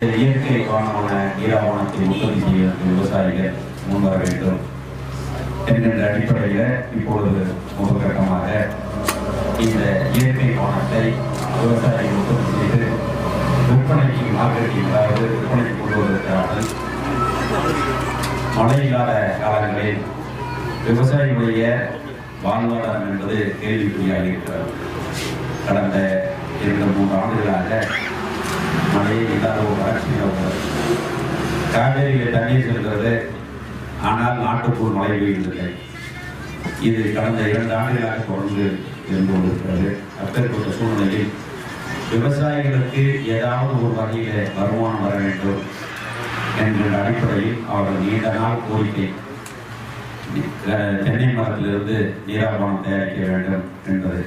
இயற்கை காரணமான ஈராவணத்தை உற்பத்தி செய்வதற்கு விவசாயிகள் முன்வர வேண்டும். என்கின்ற அடிப்படையில் இப்பொழுது முதற்கட்டமாக இந்த இயற்கை வானத்தை விவசாயிகள் உற்பத்தி செய்து விற்பனைக்கு மார்க்கெட்டில் அதாவது விற்பனைக்கு கொண்டு மழை இல்லாத காலங்களில் விவசாயிகளுடைய வாழ்வாதாரம் என்பது கேள்விக்குறியாக இருக்கிறது. கடந்த இரண்டு மூன்று ஆண்டுகளாக மழை இல்லாத ஒரு வறட்சியில் காவேரியில் தண்ணீர் செல்கிறது ஆனால் நாட்டுக்குள் மழை பெய்யவில்லை இது கடந்த இரண்டு ஆண்டுகளாக தொடர்ந்து இருந்து கொண்டிருக்கிறது. அப்பேற்பட்ட சூழ்நிலையில் விவசாயிகளுக்கு ஏதாவது ஒரு வகையில் வருமானம் வர வேண்டும் என்ற அடிப்படையில் அவர்கள் நீண்ட நாள் கோரிக்கை தென்னை மரத்திலிருந்து நீராபானம் தயாரிக்க வேண்டும் என்பது.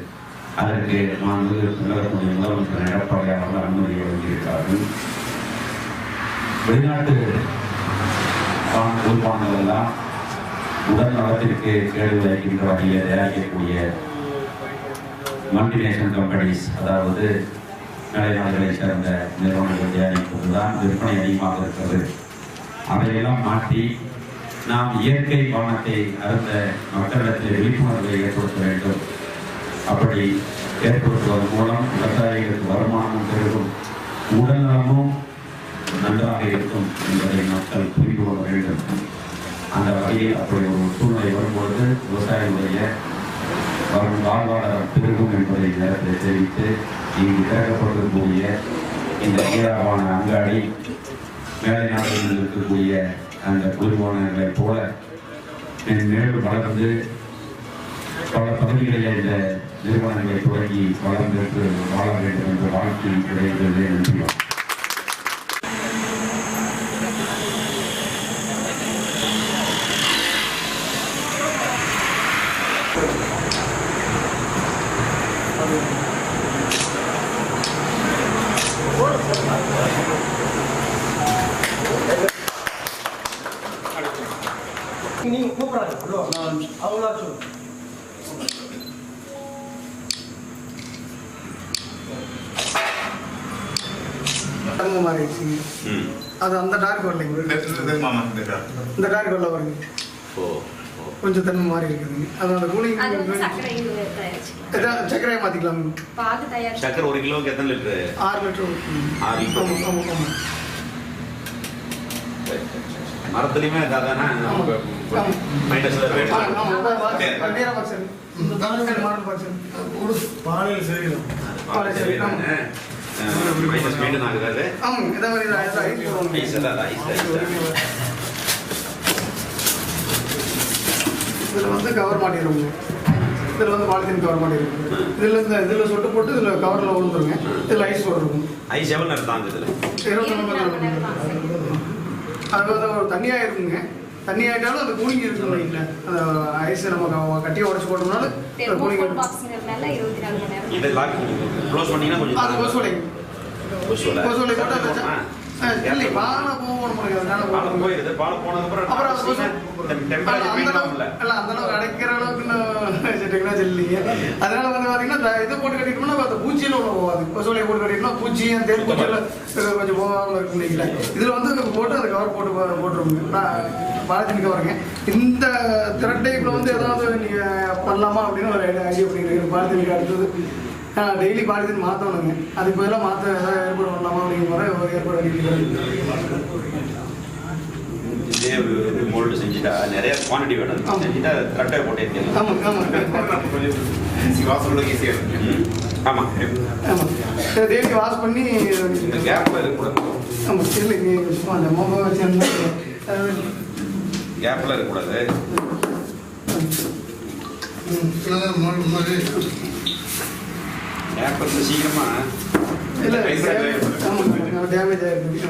அதற்கு மாண்பு நிலவரக்கூடிய முதலமைச்சர் எடப்பாடி அவர்கள் அனுமதி வழங்கியிருக்கிறார்கள். வெளிநாட்டு பான- எல்லாம் உடல் நலத்திற்கு கேடு விளைவிக்கின்ற வகையில் தயாரிக்கக்கூடிய மல்டிநேஷனல் கம்பெனிஸ் அதாவது நிலைநாடுகளை சேர்ந்த நிறுவனங்கள் தயாரிப்பதுதான் விற்பனை அதிகமாக இருக்கிறது. அதையெல்லாம் மாற்றி நாம் இயற்கை வானத்தை அருந்த மக்களிடத்தில் விழிப்புணர்வை ஏற்படுத்த வேண்டும். அப்படி ஏற்படுத்துவதன் மூலம் விவசாயிகளுக்கு வருமானம் பெருகும். உடல் நலமும் நன்றாக இருக்கும் என்பதை மக்கள் புரிந்து கொள்ள வேண்டும். அந்த வகையில் அப்படி ஒரு சூழ்நிலை வரும்பொழுது விவசாயிகளுடைய வரும் வாழ்வாளர் பெருகும் என்பதை நேரத்தில் தெரிவித்து இங்கு திறக்கப்பட்டிருக்கக்கூடிய இந்த ஈராவான அங்காடி மேலை நாடுகளில் இருக்கக்கூடிய அந்த குளிர்பானங்களைப் போல மேலும் வளர்ந்து பல பகுதிகளில் இந்த நிறுவனங்களை தொடங்கி வளர்ந்து வாழ வேண்டும் என்ற வாழ்க்கை கிடைக்கிறது நன்றி நீங்க கூப்பிடாது அவங்களா சொல்லு தங்க மாதிரி ஆயிடுச்சுங்க அது அந்த டார்க் வரலைங்க இந்த டார்க் வரல வருங்க கொஞ்சம் தன்மை மாறி இருக்குதுங்க அது அந்த கூலிங் சர்க்கரை சர்க்கரையை தயாரிச்சு சக்கரை ஒரு கிலோவுக்கு எத்தனை லிட்டரு? ஆறு லிட்டர். ஆறு லிட்டர். ஆமாம் ஆமாம் ஆமாம் மரத்துலையுமே பாலையில் சரியில்லை மைனஸ் ஆமாங்க இதே மாதிரி ஐஸ் ஐஸ். ஐஸ் அதான் ஐஸ் ஐஸ் இதில் வந்து கவர் மாட்டிடுவோங்க இதில் வந்து பாலித்தீன் கவர் மாட்டிடுவோம் இதில் இந்த இதில் சொட்டு போட்டு இதில் கவரில் விழுந்துருங்க இதில் ஐஸ் போட்டுருக்கும் ஐஸ் எவ்வளோ நேரம் தாங்குது இருபத்தி இருபத்தி அது வந்து ஒரு தண்ணியாக இருக்குங்க. தண்ணி ஆகிட்டாலும் அது கூலிங் இருக்கும் இல்லை அந்த ஐஸ் நம்ம க- கட்டியை உடச்சி போட்டோம்னாலும் அந்த கூலிங் மணி நேரம். இதை லாக் க்ளோஸ் பண்ணீங்கன்னா கொஞ்சம் அது கொசுவலை கொசுவலை கொசுவலை போட்டு அந்த இல்லை அதனால. போயிருது. அப்புறம் அது டெம்பரேச்சர் அளவுக்கு அந்த அடைக்கிற அளவுக்கு டெக்னாலஜி இல்லைங்க அதனால வந்து பாத்தீங்கன்னா இந்த இதை போட்டு கட்டிட்டோம்னா அந்த பூச்சியில உள்ள போகாது. கொசுவலையை போட்டு கட்டிட்டோம்னா பூச்சி தேன் பூச்சியில கொஞ்சம் போகாமல் இருக்கும் இல்லைங்களா. இதுல வந்து போட்டு அந்த கவர் போட்டு போ- பாலத்தின் கவருங்க இந்த திரட்டைக்குள்ள வந்து ஏதாவது நீங்க பண்ணலாமா அப்படின்னு ஒரு ஐடியா பண்ணிக்கிறேன் பாலத்தினுக்கு அடுத்தது டெய்லி பாலித்தீன் மாற்றணுங்க அதுக்கு பதிலாக மாற்ற ஏதாவது ஏற்பாடு பண்ணலாமா அப்படிங்கிற மாதிரி ஒரு ஏற்பாடு ஒரு மோல்டு செஞ்சுட்டா நிறைய குவான்டிட்டி வேணும். செஞ்சுட்டா கரெக்டாக போட்டு ஆமாம் ஆமாம் ம். ஆமா ஆமாம் டெய்லி வாஷ் பண்ணி கேப்ல இருக்கக்கூடாது ஆமாம் சும்மா அந்த மொபைல் வச்சு கேப்ல இருக்கக்கூடாது. கேப் இருந்து சீக்கிரமா இல்லை டேமேஜ் ஆகிருக்கு